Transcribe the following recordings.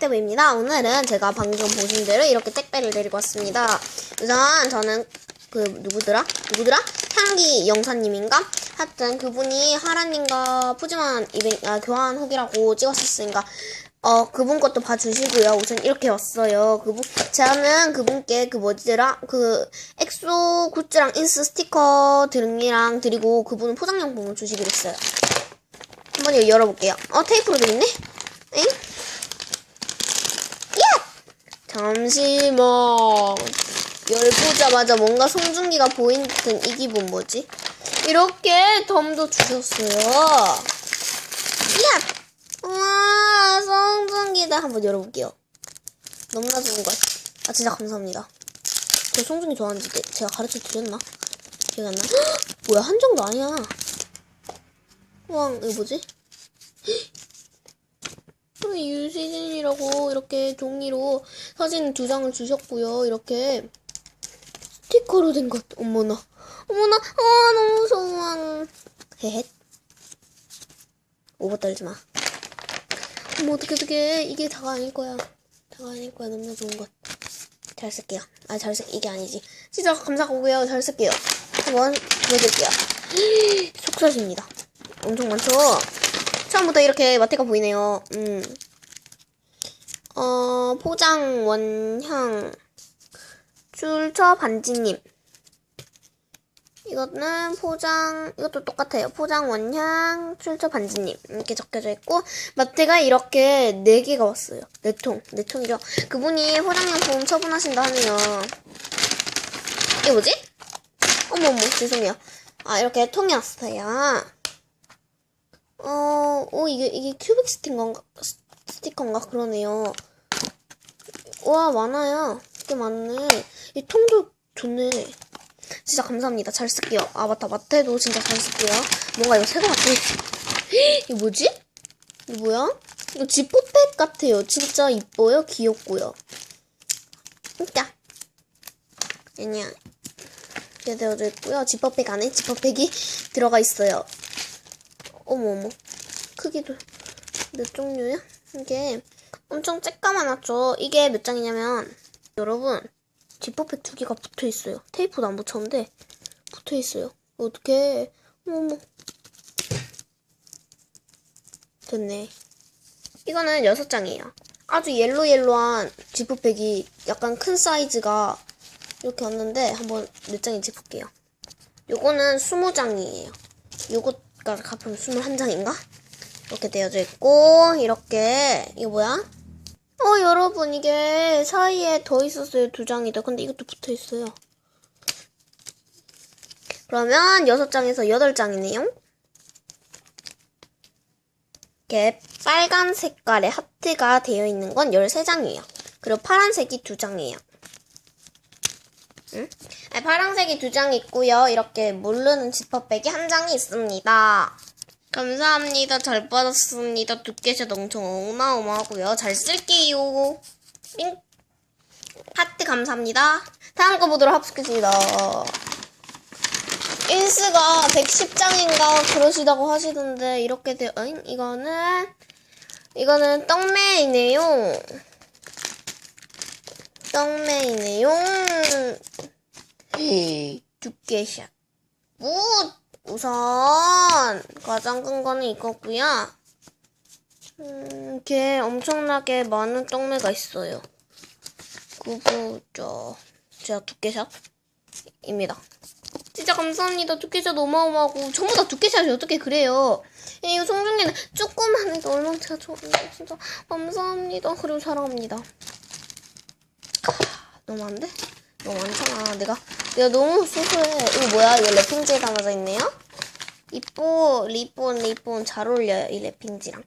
하이트브입니다. 오늘은 제가 방금 보신 대로 이렇게 택배를 데리고 왔습니다. 우선 저는 그 누구더라? 누구더라? 향기 영사님인가? 하여튼 그분이 하라님과 푸짐한 이벤 아, 교환 후기라고 찍었었으니까 어 그분 것도 봐주시고요. 우선 이렇게 왔어요. 그분 저는 그분께 그 뭐지더라? 그 엑소 굿즈랑 인스 스티커 등이랑 드리고 그분은 포장용품을 주시기로 했어요. 한번 열어볼게요. 어 테이프로 돼 있네? 엥? 야! 잠시만. 열보자마자 뭔가 송중기가 보인 듯한 이 기분 뭐지? 이렇게 덤도 주셨어요. 야! 와, 송중기다. 한번 열어볼게요. 너무나 좋은 것. 아, 진짜 감사합니다. 저 송중기 좋아하는지 내- 제가 가르쳐 드렸나? 기억이 안 나? 헉! 뭐야, 한정도 아니야. 우와, 이거 뭐지? 어, 유시진이라고 이렇게 종이로 사진 두 장을 주셨고요. 이렇게 스티커로 된 것. 어머나. 어머나. 아, 너무 소망. 헤헷. 오버 떨지 마. 어머, 어떡해, 어떡해. 이게 다가 아닐 거야. 다가 아닐 거야. 너무나 좋은 것. 잘 쓸게요. 아, 잘 쓸, 이게 아니지. 진짜 감사하고요. 잘 쓸게요. 한번 보여드릴게요. 속사십니다. 엄청 많죠? 처음부터 이렇게 마테가 보이네요. 음. 어, 포장 원향 출처 반지님. 이거는 포장, 이것도 똑같아요. 포장 원향 출처 반지님. 이렇게 적혀져 있고, 마테가 이렇게 4개가 왔어요. 4통. 4통이죠. 그분이 포장용품 처분하신다 하네요. 이게 뭐지? 어머머, 죄송해요. 아, 이렇게 통이 왔어요. 어, 오, 이게, 이게 큐빅 스티커인가, 스티커인가? 그러네요. 와, 많아요. 꽤 많네. 이 통도 좋네. 진짜 감사합니다. 잘 쓸게요. 아, 맞다. 마테도 진짜 잘 쓸게요. 뭔가 이거 새거 같아. 이거 뭐지? 이거 뭐야? 이거 지퍼백 같아요. 진짜 이뻐요. 귀엽고요. 진짜. 아니야. 이렇게 되어져 있고요. 지퍼백 안에 지퍼백이 들어가 있어요. 어머 어머. 크기도 몇 종류야? 이게 엄청 쬐까만하죠. 이게 몇 장이냐면 여러분 지퍼백 두 개가 붙어 있어요. 테이프도 안 붙였는데 붙어 있어요. 어떻게 어머 됐네. 이거는 여섯 장이에요. 아주 옐로옐로한 지퍼백이 약간 큰 사이즈가 이렇게 왔는데 한번 몇 장인지 볼게요. 요거는 20장이에요. 요거 가 가품 21장인가? 이렇게 되어져 있고 이렇게. 이거 뭐야? 어 여러분 이게 사이에 더 있었어요 두 장이다 근데 이것도 붙어 있어요. 그러면 6장에서 8장이네요. 이렇게 빨간 색깔의 하트가 되어 있는 건 13장이에요. 그리고 파란색이 2장이에요 응? 아, 파란색이 두 장 있고요. 이렇게 모르는 지퍼백이 한 장이 있습니다. 감사합니다. 잘 받았습니다. 두께샷 엄청 어마어마하고요. 잘 쓸게요. 삥. 하트 감사합니다. 다음 거 보도록 하겠습니다. 인스가 110장인가 그러시다고 하시던데 이렇게 되어 응? 이거는 이거는 떡메이네요. 떡메이네요. 두께샷. 무 우선 가장 큰 거는 이거고요. 음, 이렇게 엄청나게 많은 떡매가 있어요. 그거죠. 제가 두께샷입니다. 진짜 감사합니다. 두께샷 어마어마하고 전부 다 두께샷이 어떻게 그래요? 이 송중기는 조그만 제가 좋아하는데 진짜 감사합니다. 그리고 사랑합니다. 너무 안 돼? 너무 많잖아. 내가 내가 너무 소소해. 이거 뭐야? 이거 랩핑지에 담아져 있네요. 이뻐 리본 리본 잘 어울려요 이 랩핑지랑.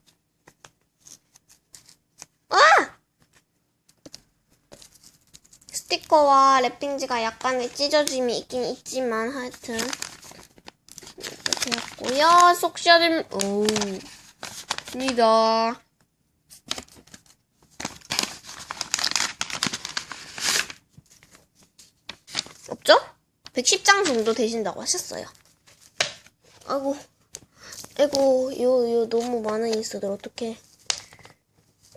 아! 스티커와 랩핑지가 약간의 찢어짐이 있긴 있지만 하여튼 이렇게 했고요. 오. 입니다. 없죠? 110장 정도 되신다고 하셨어요. 아이고, 아이고, 요, 요, 너무 많은 인스들 어떡해.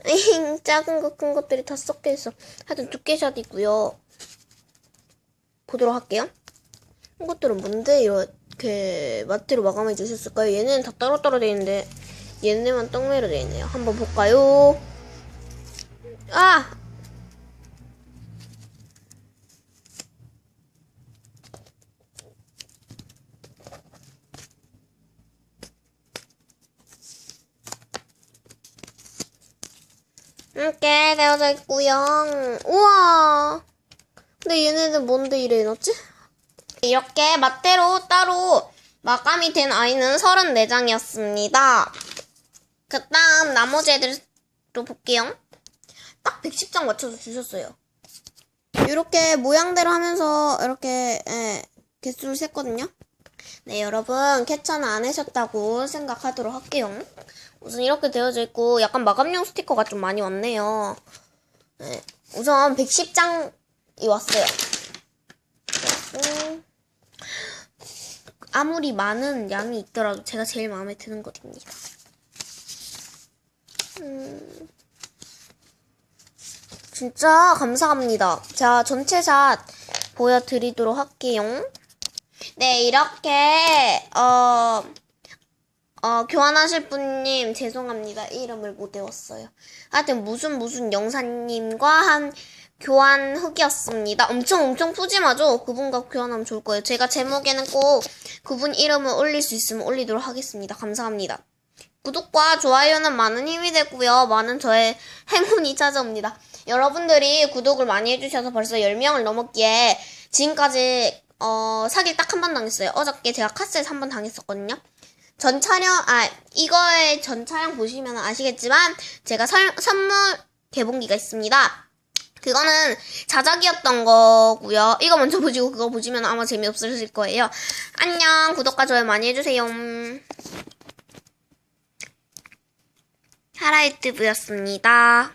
에잉, 작은 것, 큰 것들이 다 섞여 있어. 하여튼 두께샷이고요. 보도록 할게요. 이것들은 뭔데 이렇게 마트로 마감해 주셨을까요? 얘네는 다 따로따로 돼 있는데 얘네만 떡매로 돼 있네요. 한번 볼까요? 아! 이렇게 되어져 있고요. 우와! 근데 얘네는 뭔데 이래 해놨지? 이렇게 맛대로 따로 마감이 된 아이는 34장이었습니다. 그 다음 나머지 애들도 볼게요. 딱 110장 맞춰서 주셨어요. 이렇게 모양대로 하면서 이렇게 예, 개수를 셌거든요. 네, 여러분 캡처는 안 하셨다고 생각하도록 할게요. 우선 이렇게 되어져 있고 약간 마감용 스티커가 좀 많이 왔네요. 네, 우선 110장이 왔어요. 아무리 많은 양이 있더라도 제가 제일 마음에 드는 것입니다. 음, 진짜 감사합니다. 자, 전체 샷 보여드리도록 할게요. 네, 이렇게, 어, 어, 교환하실 분님, 죄송합니다. 이름을 못 외웠어요. 하여튼, 무슨 무슨 영사님과 한 교환 흑이었습니다. 엄청 엄청 푸짐하죠? 그분과 교환하면 좋을 거예요. 제가 제목에는 꼭 그분 이름을 올릴 수 있으면 올리도록 하겠습니다. 감사합니다. 구독과 좋아요는 많은 힘이 되고요. 많은 저의 행운이 찾아옵니다. 여러분들이 구독을 많이 해주셔서 벌써 10명을 넘었기에 지금까지 어, 사기 딱한 번 당했어요. 어저께 제가 카스에서 한 번 당했었거든요. 전 촬영, 아, 이거의 전 촬영 보시면 아시겠지만, 제가 설, 선물 개봉기가 있습니다. 그거는 자작이었던 거고요. 이거 먼저 보시고 그거 보시면 아마 재미없으실 거예요. 안녕, 구독과 좋아요 많이 해주세요. 하라이트브였습니다.